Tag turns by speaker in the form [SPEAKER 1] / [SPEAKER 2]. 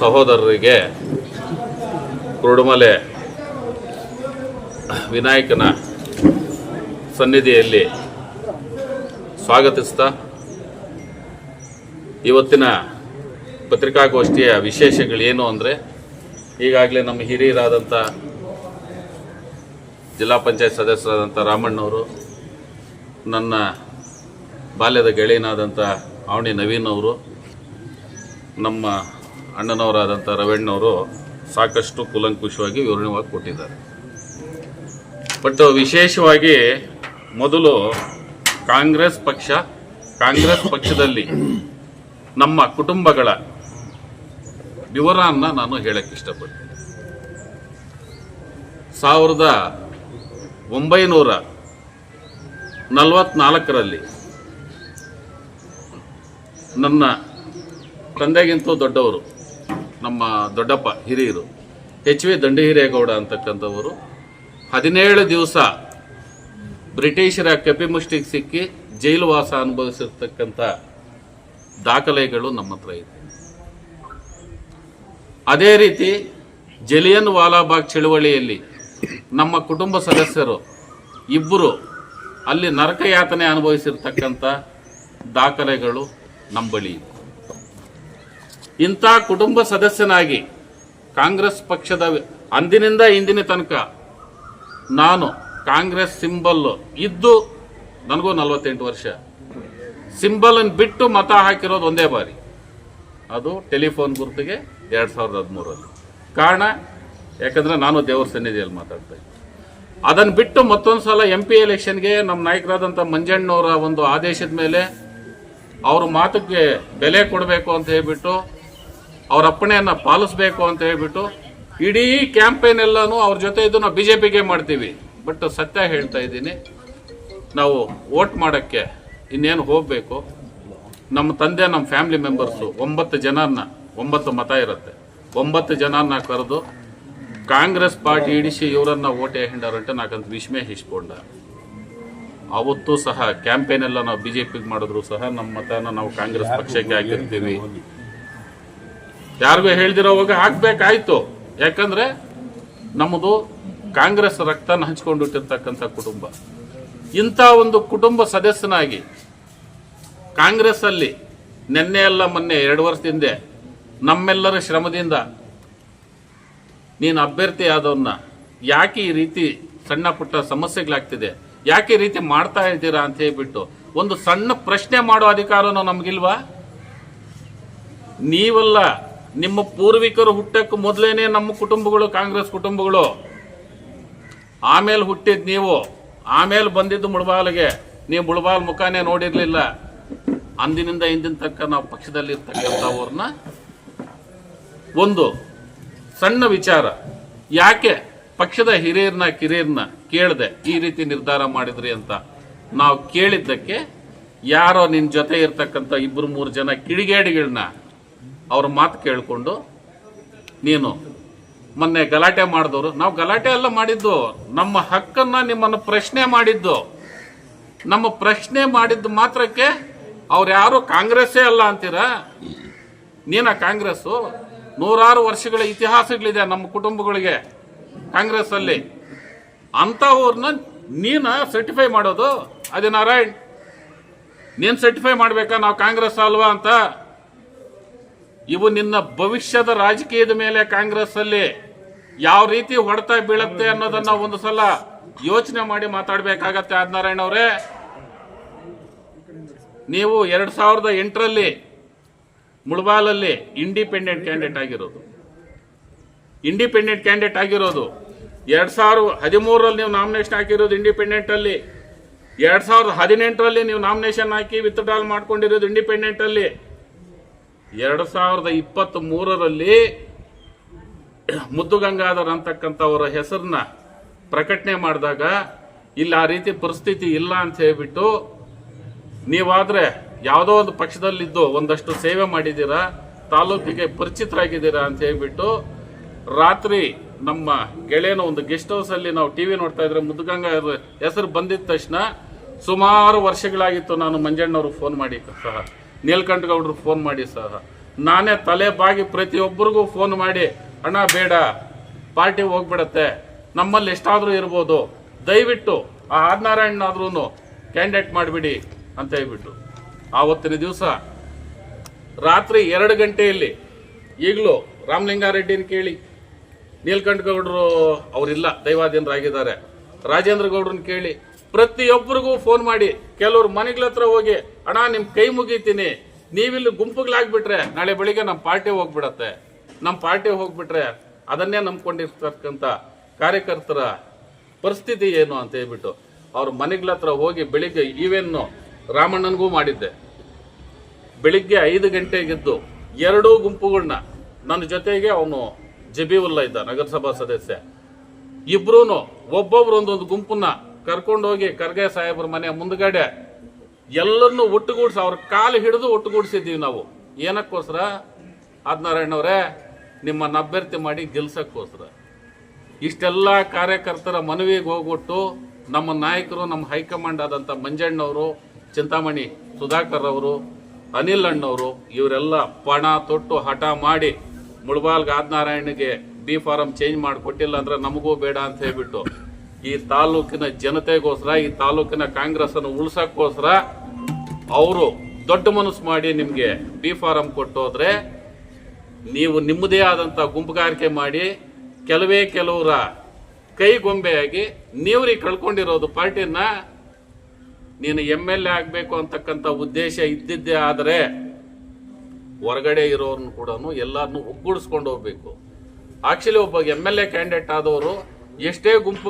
[SPEAKER 1] ಸಹೋದರರಿಗೆ ಕುರುಡುಮಲೆ ವಿನಾಯಕನ ಸನ್ನಿಧಿಯಲ್ಲಿ ಸ್ವಾಗತಿಸ್ತಾ ಇವತ್ತಿನ ಪತ್ರಿಕಾಗೋಷ್ಠಿಯ ವಿಶೇಷಗಳೇನು ಅಂದರೆ ಈಗಾಗಲೇ ನಮ್ಮ ಹಿರಿಯರಾದಂಥ ಜಿಲ್ಲಾ ಪಂಚಾಯತ್ ಸದಸ್ಯರಾದಂಥ ರಾಮಣ್ಣವರು, ನನ್ನ ಬಾಲ್ಯದ ಗೆಳೆಯನಾದಂಥ ಅವಣಿ ನವೀನ್ ಅವರು, ನಮ್ಮ ಅಣ್ಣನವರಾದಂಥ ರವಣ್ಣವರು ಸಾಕಷ್ಟು ಕುಲಂಕುಷವಾಗಿ ವಿವರಣೆವಾಗಿ ಕೊಟ್ಟಿದ್ದಾರೆ. ಬಟ್ ವಿಶೇಷವಾಗಿ ಮೊದಲು ಕಾಂಗ್ರೆಸ್ ಪಕ್ಷ, ಕಾಂಗ್ರೆಸ್ ಪಕ್ಷದಲ್ಲಿ ನಮ್ಮ ಕುಟುಂಬಗಳ ವಿವರನ್ನ ನಾನು ಹೇಳಕ್ಕೆ ಇಷ್ಟಪಡ್ತೀನಿ. ಸಾವಿರದ ಒಂಬೈನೂರ ನಲವತ್ನಾಲ್ಕರಲ್ಲಿ ನನ್ನ ತಂದೆಗಿಂತೂ ದೊಡ್ಡವರು ನಮ್ಮ ದೊಡ್ಡಪ್ಪ ಹಿರಿಯರು, ಎಚ್ ವಿ ದಂಡಹಿರೇಗೌಡ ಅಂತಕ್ಕಂಥವರು, ಹದಿನೇಳು ದಿವಸ ಬ್ರಿಟಿಷರ ಕಪಿಮುಷ್ಟಿಗೆ ಸಿಕ್ಕಿ ಜೈಲು ವಾಸ ಅನುಭವಿಸಿರ್ತಕ್ಕಂಥ ದಾಖಲೆಗಳು ನಮ್ಮ ಹತ್ರ ಇದೆ. ಅದೇ ರೀತಿ ಜಲಿಯನ್ ವಾಲಾಬಾಗ್ ಚಳುವಳಿಯಲ್ಲಿ ನಮ್ಮ ಕುಟುಂಬ ಸದಸ್ಯರು ಇಬ್ಬರು ಅಲ್ಲಿ ನರಕಯಾತನೆ ಅನುಭವಿಸಿರ್ತಕ್ಕಂಥ ದಾಖಲೆಗಳು ನಮ್ಮ ಬಳಿ ಇದೆ. ಇಂಥ ಕುಟುಂಬ ಸದಸ್ಯನಾಗಿ ಕಾಂಗ್ರೆಸ್ ಪಕ್ಷದ ಅಂದಿನಿಂದ ಇಂದಿನ ತನಕ ನಾನು ಕಾಂಗ್ರೆಸ್ ಸಿಂಬಲ್ ಇದ್ದು ನನಗೂ ನಲವತ್ತೆಂಟು ವರ್ಷ. ಸಿಂಬಲನ್ನು ಬಿಟ್ಟು ಮತ ಹಾಕಿರೋದು ಒಂದೇ ಬಾರಿ. ಅದು ಟೆಲಿಫೋನ್ ಗುರುತಿಗೆ ಎರಡು ಸಾವಿರದ ಹದಿಮೂರಲ್ಲಿ ಕಾರಣ, ಯಾಕಂದರೆ ನಾನು ದೇವರ ಸನ್ನಿಧಿಯಲ್ಲಿ ಮಾತಾಡ್ತಾ ಇದ್ದೆ. ಅದನ್ನು ಬಿಟ್ಟು ಮತ್ತೊಂದು ಸಲ ಎಂ ಪಿ ಎಲೆಕ್ಷನ್ಗೆ ನಮ್ಮ ನಾಯಕರಾದಂಥ ಮಂಜಣ್ಣವರ ಒಂದು ಆದೇಶದ ಮೇಲೆ ಅವ್ರ ಮಾತಕ್ಕೆ ಬೆಲೆ ಕೊಡಬೇಕು ಅಂತ ಹೇಳ್ಬಿಟ್ಟು ಅವ್ರ ಅಪ್ಪಣೆಯನ್ನು ಪಾಲಿಸ್ಬೇಕು ಅಂತ ಹೇಳ್ಬಿಟ್ಟು ಇಡೀ ಕ್ಯಾಂಪೇನ್ ಎಲ್ಲನೂ ಅವ್ರ ಜೊತೆ ಇದ್ದು ನಾವು ಬಿ ಜೆ ಪಿಗೆ ಮಾಡ್ತೀವಿ. ಬಟ್ ಸತ್ಯ ಹೇಳ್ತಾ ಇದ್ದೀನಿ. ನಾವು ವೋಟ್ ಮಾಡೋಕ್ಕೆ ಇನ್ನೇನು ಹೋಗಬೇಕು? ನಮ್ಮ ತಂದೆ, ನಮ್ಮ ಫ್ಯಾಮಿಲಿ ಮೆಂಬರ್ಸು ಒಂಬತ್ತು ಜನನ್ನ ಒಂಬತ್ತು ಮತ ಇರುತ್ತೆ. ಒಂಬತ್ತು ಜನನ್ನ ಕರೆದು ಕಾಂಗ್ರೆಸ್ ಪಾರ್ಟಿ ಇಡಿಸಿ ಇವರನ್ನ ಓಟೆ ಹಿಂಡಾರಂటే ನಾಕಂತ ವಿಸ್ಮಯ ಹಿಸ್ಕೊಂಡ. ಅವತ್ತು ಸಹ ಕ್ಯಾಂಪೇನ್ ಎಲ್ಲ ನಾವು ಪಿಗೆ ಮಾಡಿದ್ರು ಸಹ ನಮ್ಮ ಮತನ ನಾವು ಕಾಂಗ್ರೆಸ್ ಪಕ್ಷಕ್ಕೆ ಹಾಕಿರ್ತೀವಿ. ಯಾರಿಗೂ ಹೇಳ್ದಿರೋವಾಗ ಹಾಕ್ಬೇಕಾಯ್ತು ಯಾಕಂದ್ರೆ ನಮ್ಮದು ಕಾಂಗ್ರೆಸ್ ರಕ್ತನ ಹಂಚ್ಕೊಂಡಿಟ್ಟಿರ್ತಕ್ಕಂಥ ಕುಟುಂಬ. ಇಂಥ ಒಂದು ಕುಟುಂಬ ಸದಸ್ಯನಾಗಿ ಕಾಂಗ್ರೆಸ್ ಅಲ್ಲಿ ನಿನ್ನೆ ಅಲ್ಲ ಮೊನ್ನೆ ಎರಡು ವರ್ಷದಿಂದ ನಮ್ಮೆಲ್ಲರ ಶ್ರಮದಿಂದ ನೀನು ಅಭ್ಯರ್ಥಿ ಆದವನ್ನ ಯಾಕೆ ಈ ರೀತಿ ಸಣ್ಣ ಪುಟ್ಟ ಸಮಸ್ಯೆಗಳಾಗ್ತಿದೆ? ಯಾಕೆ ಈ ರೀತಿ ಮಾಡ್ತಾ ಇದ್ದೀರಾ ಅಂತ ಹೇಳ್ಬಿಟ್ಟು ಒಂದು ಸಣ್ಣ ಪ್ರಶ್ನೆ ಮಾಡೋ ಅಧಿಕಾರನೂ ನಮಗಿಲ್ವಾ? ನೀವಲ್ಲ ನಿಮ್ಮ ಪೂರ್ವಿಕರು ಹುಟ್ಟಕ್ಕೆ ಮೊದಲೇನೆ ನಮ್ಮ ಕುಟುಂಬಗಳು, ಕಾಂಗ್ರೆಸ್ ಕುಟುಂಬಗಳು. ಆಮೇಲೆ ಹುಟ್ಟಿದ್ ನೀವು, ಆಮೇಲೆ ಬಂದಿದ್ದು ಮುಳಬಾಲ್ಗೆ. ನೀವು ಮುಳಬಾಲ್ ಮುಖಾನೇ ನೋಡಿರಲಿಲ್ಲ. ಅಂದಿನಿಂದ ಇಂದಿನ ತಕ್ಕ ನಾವು ಪಕ್ಷದಲ್ಲಿ ಇರ್ತಕ್ಕಂಥವ್ರನ್ನ ಒಂದು, ಸಣ್ಣ ವಿಚಾರ. ಯಾಕೆ ಪಕ್ಷದ ಹಿರಿಯರನ್ನ ಕಿರಿಯರನ್ನ ಕೇಳದೆ ಈ ರೀತಿ ನಿರ್ಧಾರ ಮಾಡಿದ್ರಿ ಅಂತ ನಾವು ಕೇಳಿದ್ದಕ್ಕೆ ಯಾರೋ ನಿನ್ನ ಜೊತೆ ಇರ್ತಕ್ಕಂಥ ಇಬ್ಬರು ಮೂರು ಜನ ಕಿಡಿಗೇಡಿಗಳನ್ನ ಅವ್ರ ಮಾತು ಕೇಳಿಕೊಂಡು, ನೀನು, ಮೊನ್ನೆ ಗಲಾಟೆ ಮಾಡಿದವರು, ನಾವು ಗಲಾಟೆ ಎಲ್ಲ ಮಾಡಿದ್ದು, ನಮ್ಮ ಹಕ್ಕನ್ನು ನಿಮ್ಮನ್ನು ಪ್ರಶ್ನೆ ಮಾಡಿದ್ದು. ನಮ್ಮ ಪ್ರಶ್ನೆ ಮಾಡಿದ್ದು ಮಾತ್ರಕ್ಕೆ ಅವ್ರು ಯಾರು ಕಾಂಗ್ರೆಸ್ಸೇ ಅಲ್ಲ ಅಂತೀರಾ? ನೀನ ಕಾಂಗ್ರೆಸ್ಸು? ನೂರಾರು ವರ್ಷಗಳ ಇತಿಹಾಸಗಳಿದೆ ನಮ್ಮ ಕುಟುಂಬಗಳಿಗೆ ಕಾಂಗ್ರೆಸ್ಸಲ್ಲಿ. ಅಂಥವ್ರನ್ನ ನೀನ ಸರ್ಟಿಫೈ ಮಾಡೋದು? ಅದೇ ನಾರಾಯಣ್, ನೀನು ಸರ್ಟಿಫೈ ಮಾಡ್ಬೇಕಾ? ನಾವು ಕಾಂಗ್ರೆಸ್ ಅಲ್ವಾ ಅಂತ? ಇವು ನಿನ್ನ ಭವಿಷ್ಯದ ರಾಜಕೀಯದ ಮೇಲೆ ಕಾಂಗ್ರೆಸ್ ಅಲ್ಲಿ ಯಾವ ರೀತಿ ಹೊಡೆತ ಬೀಳತ್ತೆ ಅನ್ನೋದನ್ನ ಒಂದು ಸಲ ಯೋಚನೆ ಮಾಡಿ ಮಾತಾಡ್ಬೇಕಾಗತ್ತೆ. ಆದಿನಾರಾಯಣ ಅವರೇ, ನೀವು ಎರಡ್ ಸಾವಿರದ ಎಂಟರಲ್ಲಿ ಮುಳಬಾಲಲ್ಲಿ ಇಂಡಿಪೆಂಡೆಂಟ್ ಕ್ಯಾಂಡಿಡೇಟ್ ಆಗಿರೋದು. ಇಂಡಿಪೆಂಡೆಂಟ್ ಕ್ಯಾಂಡಿಡೇಟ್ ಆಗಿರೋದು. ಎರಡ್ ಸಾವಿರದ ಹದಿಮೂರರಲ್ಲಿ ನೀವು ನಾಮಿನೇಷನ್ ಹಾಕಿರೋದು ಇಂಡಿಪೆಂಡೆಂಟ್ ಅಲ್ಲಿ. ಎರಡ್ ಸಾವಿರದ ಹದಿನೆಂಟರಲ್ಲಿ ನೀವು ನಾಮಿನೇಷನ್ ಹಾಕಿ ವಿತ್ಡ್ರಾಲ್ ಮಾಡ್ಕೊಂಡಿರೋದು ಇಂಡಿಪೆಂಡೆಂಟ್ ಅಲ್ಲಿ. ಎರಡು ಸಾವಿರದ ಇಪ್ಪತ್ತ್ ಮೂರರಲ್ಲಿ ಮುದ್ದುಗಂಗಾಧರ್ ಅಂತಕ್ಕಂಥವರ ಹೆಸರನ್ನ ಪ್ರಕಟಣೆ ಮಾಡಿದಾಗ, ಇಲ್ಲಿ, ಆ ರೀತಿ ಪರಿಸ್ಥಿತಿ ಇಲ್ಲ ಅಂತ ಹೇಳಿಬಿಟ್ಟು, ನೀವಾದರೆ ಯಾವುದೋ ಒಂದು ಪಕ್ಷದಲ್ಲಿದ್ದು ಒಂದಷ್ಟು ಸೇವೆ ಮಾಡಿದ್ದೀರಾ, ತಾಲೂಕಿಗೆ ಪರಿಚಿತರಾಗಿದ್ದೀರಾ ಅಂತ ಹೇಳಿಬಿಟ್ಟು, ರಾತ್ರಿ ನಮ್ಮ ಗೆಳೆಯನ ಒಂದು ಗೆಸ್ಟ್ ಹೌಸ್ ಅಲ್ಲಿ ನಾವು ಟಿವಿ ನೋಡ್ತಾ ಇದ್ರೆ ಮುದ್ಗಂಗ ಹೆಸರು ಬಂದಿದ ತಕ್ಷಣ ಸುಮಾರು ವರ್ಷಗಳಾಗಿತ್ತು ನಾನು ಮಂಜಣ್ಣವ್ರಿಗೆ ಫೋನ್ ಮಾಡಿ ಸಹ. ನೀಲ್ಕಂಠ ಗೌಡ್ರು ಫೋನ್ ಮಾಡಿ ಸಹ. ನಾನೇ ತಲೆ ಬಾಗಿ ಪ್ರತಿಯೊಬ್ಬರಿಗೂ ಫೋನ್ ಮಾಡಿ, ಅಣ್ಣ, ಬೇಡ ಪಾರ್ಟಿ ಹೋಗ್ಬಿಡತ್ತೆ. ನಮ್ಮಲ್ಲಿ ಎಷ್ಟಾದರೂ ಇರ್ಬೋದು. ದಯವಿಟ್ಟು ಆ ಆದಿನಾರಾಯಣನಾದ್ರೂ ಕ್ಯಾಂಡಿಡೇಟ್ ಮಾಡಿಬಿಡಿ, ಅಂತ ಹೇಳ್ಬಿಟ್ಟು ಆವತ್ತಿನ ದಿವಸ ರಾತ್ರಿ ಎರಡು ಗಂಟೆಯಲ್ಲಿ ಈಗಲೂ ರಾಮಲಿಂಗಾರೆಡ್ಡಿನ ಕೇಳಿ ನೀಲ್ಕಂಠ ಗೌಡರು ಅವರಿಲ್ಲ, ದೈವಾಧೀನರಾಗಿದ್ದಾರೆ. ರಾಜೇಂದ್ರ ಗೌಡ್ರನ್ನ ಕೇಳಿ ಪ್ರತಿಯೊಬ್ಬರಿಗೂ ಫೋನ್ ಮಾಡಿ, ಕೆಲವರು ಮನೆಗಳ ಹತ್ರ ಹೋಗಿ ಅಣ್ಣ, ನಿಮ್ ಕೈ ಮುಗೀತೀನಿ. ನೀವಿಲ್ಲಿ ಗುಂಪುಗಳಾಗ್ಬಿಟ್ರೆ ನಾಳೆ ಬೆಳಿಗ್ಗೆ ನಮ್ಮ ಪಾರ್ಟಿ ಹೋಗ್ಬಿಡತ್ತೆ. ನಮ್ಮ ಪಾರ್ಟಿ ಹೋಗ್ಬಿಟ್ರೆ ಅದನ್ನೇ ನಂಬ್ಕೊಂಡಿರ್ತಕ್ಕಂಥ ಕಾರ್ಯಕರ್ತರ ಪರಿಸ್ಥಿತಿ ಏನು ಅಂತ ಹೇಳ್ಬಿಟ್ಟು ಅವ್ರ ಮನೆಗಳ ಹತ್ರ ಹೋಗಿ ಬೆಳಿಗ್ಗೆ ಈವೆನ್ನು ರಾಮಣ್ಣನಿಗೂ ಮಾಡಿದ್ದೆ. ಬೆಳಿಗ್ಗೆ ಐದು ಗಂಟೆಗೆದ್ದು ಎರಡೂ ಗುಂಪುಗಳನ್ನ ನನ್ನ ಜೊತೆಗೆ ಅವನು ಜಬೀವುಲ್ಲಾ ಇದ್ದ, ನಗರಸಭಾ ಸದಸ್ಯ. ಇಬ್ರು ಒಬ್ಬೊಬ್ರು ಒಂದೊಂದು ಗುಂಪನ್ನ ಕರ್ಕೊಂಡೋಗಿ ಖರ್ಗೆ ಸಾಹೇಬ್ರ ಮನೆ ಮುಂದ್ಗಡೆ ಎಲ್ಲರನ್ನು ಒಟ್ಟುಗೂಡಿಸಿ, ಅವ್ರ ಕಾಲು ಹಿಡಿದು ಒಟ್ಟುಗೂಡಿಸಿದ್ದೀವಿ ನಾವು. ಏನಕ್ಕೋಸ್ಕರ? ಆದಿನಾರಾಯಣವ್ರೆ, ನಿಮ್ಮನ್ನು ಅಭ್ಯರ್ಥಿ ಮಾಡಿ ಗೆಲ್ಸಕ್ಕೋಸ್ಕರ. ಇಷ್ಟೆಲ್ಲ ಕಾರ್ಯಕರ್ತರ ಮನವಿಗೆ ಹೋಗ್ಬಿಟ್ಟು ನಮ್ಮ ನಾಯಕರು, ನಮ್ಮ ಹೈಕಮಾಂಡ್ ಆದಂಥ ಮಂಜಣ್ಣವರು, ಚಿಂತಾಮಣಿ ಸುಧಾಕರ್ ಅವರು, ಅನಿಲ್ ಅಣ್ಣವರು, ಇವರೆಲ್ಲ ಪಣ ತೊಟ್ಟು ಹಠ ಮಾಡಿ ಮುಳಬಾಲ್ಗೆ ಆದಿನಾರಾಯಣಗೆ ಬಿ ಫಾರಂ ಚೇಂಜ್ ಮಾಡಿ ಕೊಟ್ಟಿಲ್ಲ ಅಂದ್ರೆ ನಮಗೂ ಬೇಡ ಅಂತ ಹೇಳ್ಬಿಟ್ಟು ಈ ತಾಲೂಕಿನ ಜನತೆಗೋಸ್ಕರ, ಈ ತಾಲೂಕಿನ ಕಾಂಗ್ರೆಸ್ ಅನ್ನು ಉಳ್ಸಕ್ಕೋಸ್ಕರ ಅವರು ದೊಡ್ಡ ಮನಸ್ಸು ಮಾಡಿ ನಿಮಗೆ ಬಿ ಫಾರಂ ಕೊಟ್ಟು ನೀವು ನಿಮ್ಮದೇ ಆದಂಥ ಗುಂಪುಗಾರಿಕೆ ಮಾಡಿ ಕೆಲವೇ ಕೆಲವರ ಕೈಗೊಂಬೆಯಾಗಿ ನೀವ್ರಿಗೆ ಕಳ್ಕೊಂಡಿರೋದು ಪಾರ್ಟಿನ ನೀನು ಎಂ ಎಲ್ ಎ ಆಗಬೇಕು ಅಂತಕ್ಕಂಥ ಉದ್ದೇಶ ಇದ್ದಿದ್ದೇ ಆದರೆ ಹೊರಗಡೆ ಇರೋರ್ನು ಕೂಡ ಎಲ್ಲರನ್ನು ಒಗ್ಗೂಡಿಸ್ಕೊಂಡು ಹೋಗ್ಬೇಕು. ಆಕ್ಚುಲಿ ಒಬ್ಬ ಎಂ ಎಲ್ ಎ ಕ್ಯಾಂಡಿಡೇಟ್ ಆದವರು ಎಷ್ಟೇ ಗುಂಪು